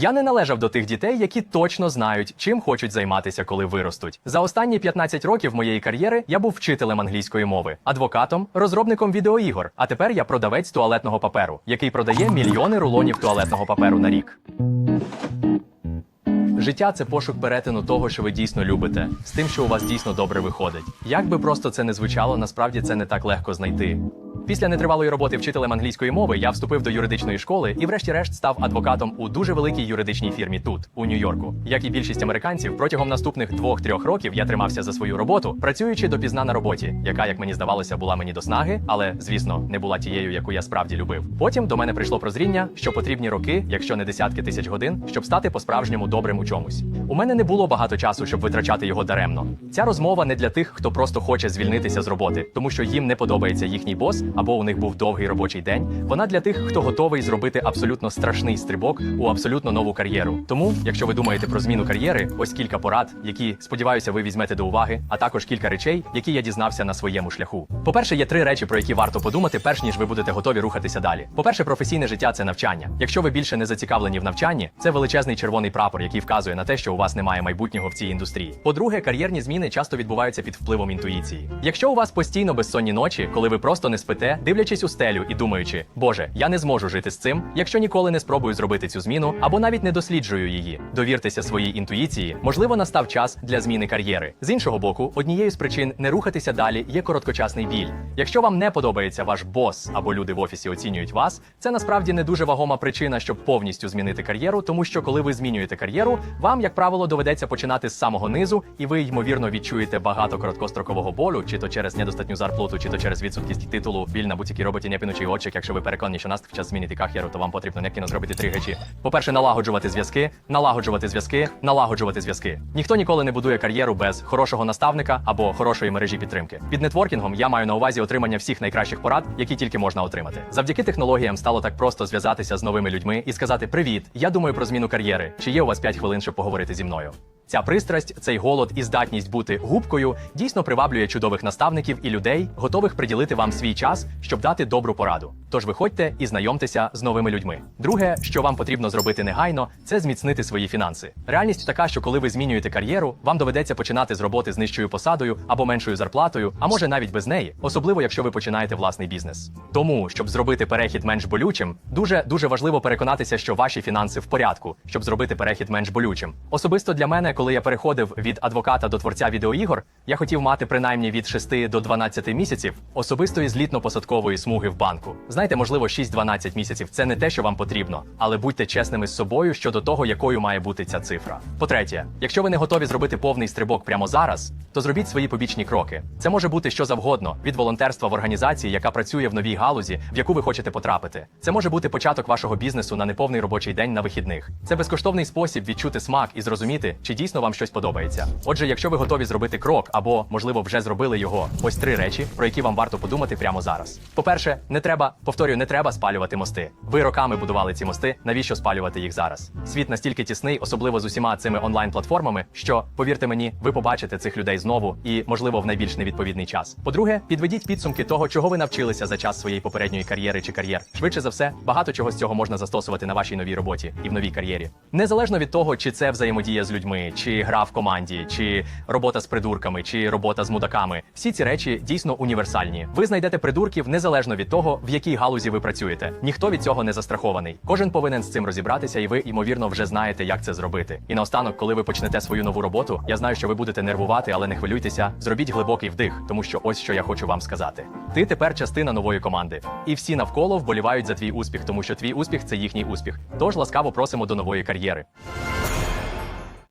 Я не належав до тих дітей, які точно знають, чим хочуть займатися, коли виростуть. За останні 15 років моєї кар'єри я був вчителем англійської мови, адвокатом, розробником відеоігор. А тепер я продавець туалетного паперу, який продає мільйони рулонів туалетного паперу на рік. Життя це пошук перетину того, що ви дійсно любите, з тим, що у вас дійсно добре виходить. Як би просто це не звучало, насправді це не так легко знайти. Після нетривалої роботи вчителем англійської мови я вступив до юридичної школи і, врешті-решт, став адвокатом у дуже великій юридичній фірмі тут, у Нью-Йорку. Як і більшість американців, протягом наступних двох-трьох років я тримався за свою роботу, працюючи допізна на роботі, яка, як мені здавалося, була мені до снаги, але звісно не була тією, яку я справді любив. Потім до мене прийшло прозріння, що потрібні роки, якщо не десятки тисяч годин, щоб стати по-справжньому добрим у чомусь. У мене не було багато часу, щоб витрачати його даремно. Ця розмова не для тих, хто просто хоче звільнитися з роботи, тому що їм не подобається їхній бос або у них був довгий робочий день. Вона для тих, хто готовий зробити абсолютно страшний стрибок у абсолютно нову кар'єру. Тому, якщо ви думаєте про зміну кар'єри, ось кілька порад, які сподіваюся, ви візьмете до уваги, а також кілька речей, які я дізнався на своєму шляху. По-перше, є три речі, про які варто подумати, перш ніж ви будете готові рухатися далі. По-перше, професійне життя це навчання. Якщо ви більше не зацікавлені в навчанні, це величезний червоний прапор, який вказує на те, що у вас немає майбутнього в цій індустрії. По-друге, кар'єрні зміни часто відбуваються під впливом інтуїції. Якщо у вас постійно безсонні ночі, коли ви просто не спите, дивлячись у стелю і думаючи, Боже, я не зможу жити з цим, якщо ніколи не спробую зробити цю зміну або навіть не досліджую її. Довіртеся своїй інтуїції. Можливо, настав час для зміни кар'єри. З іншого боку, однією з причин не рухатися далі є короткочасний біль. Якщо вам не подобається ваш бос або люди в офісі оцінюють вас, це насправді не дуже вагома причина, щоб повністю змінити кар'єру, тому що коли ви змінюєте кар'єру, вам, як правило, доведеться починати з самого низу, і ви ймовірно відчуєте багато короткострокового болю, чи то через недостатню зарплату, чи то через відсутність титулу біль на будь-якій роботі не пінучий очик. Якщо ви переконані, що настав час змінити кар'єру, то вам потрібно некіно зробити три речі. По-перше, налагоджувати зв'язки, налагоджувати зв'язки, налагоджувати зв'язки. Ніхто ніколи не будує кар'єру без хорошого наставника або хорошої мережі підтримки. Під нетворкінгом я маю на увазі отримання всіх найкращих порад, які тільки можна отримати. Завдяки технологіям стало так просто зв'язатися з новими людьми і сказати: Привіт, я думаю про зміну кар'єри. Чи є у вас 5 хвилин, щоб поговорити зі мною? Ця пристрасть, цей голод і здатність бути губкою дійсно приваблює чудових наставників і людей, готових приділити вам свій час, щоб дати добру пораду. Тож виходьте і знайомтеся з новими людьми. Друге, що вам потрібно зробити негайно, це зміцнити свої фінанси. Реальність така, що коли ви змінюєте кар'єру, вам доведеться починати з роботи з нижчою посадою або меншою зарплатою, а може навіть без неї, особливо якщо ви починаєте власний бізнес. Тому, щоб зробити перехід менш болючим, дуже дуже важливо переконатися, що ваші фінанси в порядку, щоб зробити перехід менш болючим. Особисто для мене, коли я переходив від адвоката до творця відеоігор, я хотів мати принаймні від 6 до 12 місяців особистої злітно-посадкової смуги в банку. Знаєте, можливо, 6-12 місяців це не те, що вам потрібно, але будьте чесними з собою щодо того, якою має бути ця цифра. По-третє, якщо ви не готові зробити повний стрибок прямо зараз, то зробіть свої побічні кроки. Це може бути що завгодно від волонтерства в організації, яка працює в новій галузі, в яку ви хочете потрапити. Це може бути початок вашого бізнесу на неповний робочий день на вихідних. Це безкоштовний спосіб відчути смак і зрозуміти, чи дійсно вам щось подобається. Отже, якщо ви готові зробити крок або, можливо, вже зробили його, ось три речі, про які вам варто подумати прямо зараз. По-перше, не треба, повторюю, не треба спалювати мости. Ви роками будували ці мости. Навіщо спалювати їх зараз? Світ настільки тісний, особливо з усіма цими онлайн-платформами, що повірте мені, ви побачите цих людей знову і, можливо, в найбільш невідповідний час. По-друге, підведіть підсумки того, чого ви навчилися за час своєї попередньої кар'єри чи кар'єр. Швидше за все, багато чого з цього можна застосувати на вашій новій роботі і в новій кар'єрі. Незалежно від того, чи це взаємодія з людьми, чи гра в команді, чи робота з придурками, чи робота з мудаками. Всі ці речі дійсно універсальні. Ви знайдете придурків незалежно від того, в якій галузі ви працюєте. Ніхто від цього не застрахований. Кожен повинен з цим розібратися, і ви, ймовірно, вже знаєте, як це зробити. І наостанок, коли ви почнете свою нову роботу, я знаю, що ви будете нервувати, але не хвилюйтеся. Зробіть глибокий вдих, тому що ось що я хочу вам сказати. Ти тепер частина нової команди, і всі навколо вболівають за твій успіх, тому що твій успіх це їхній успіх. Тож ласкаво просимо до нової кар'єри.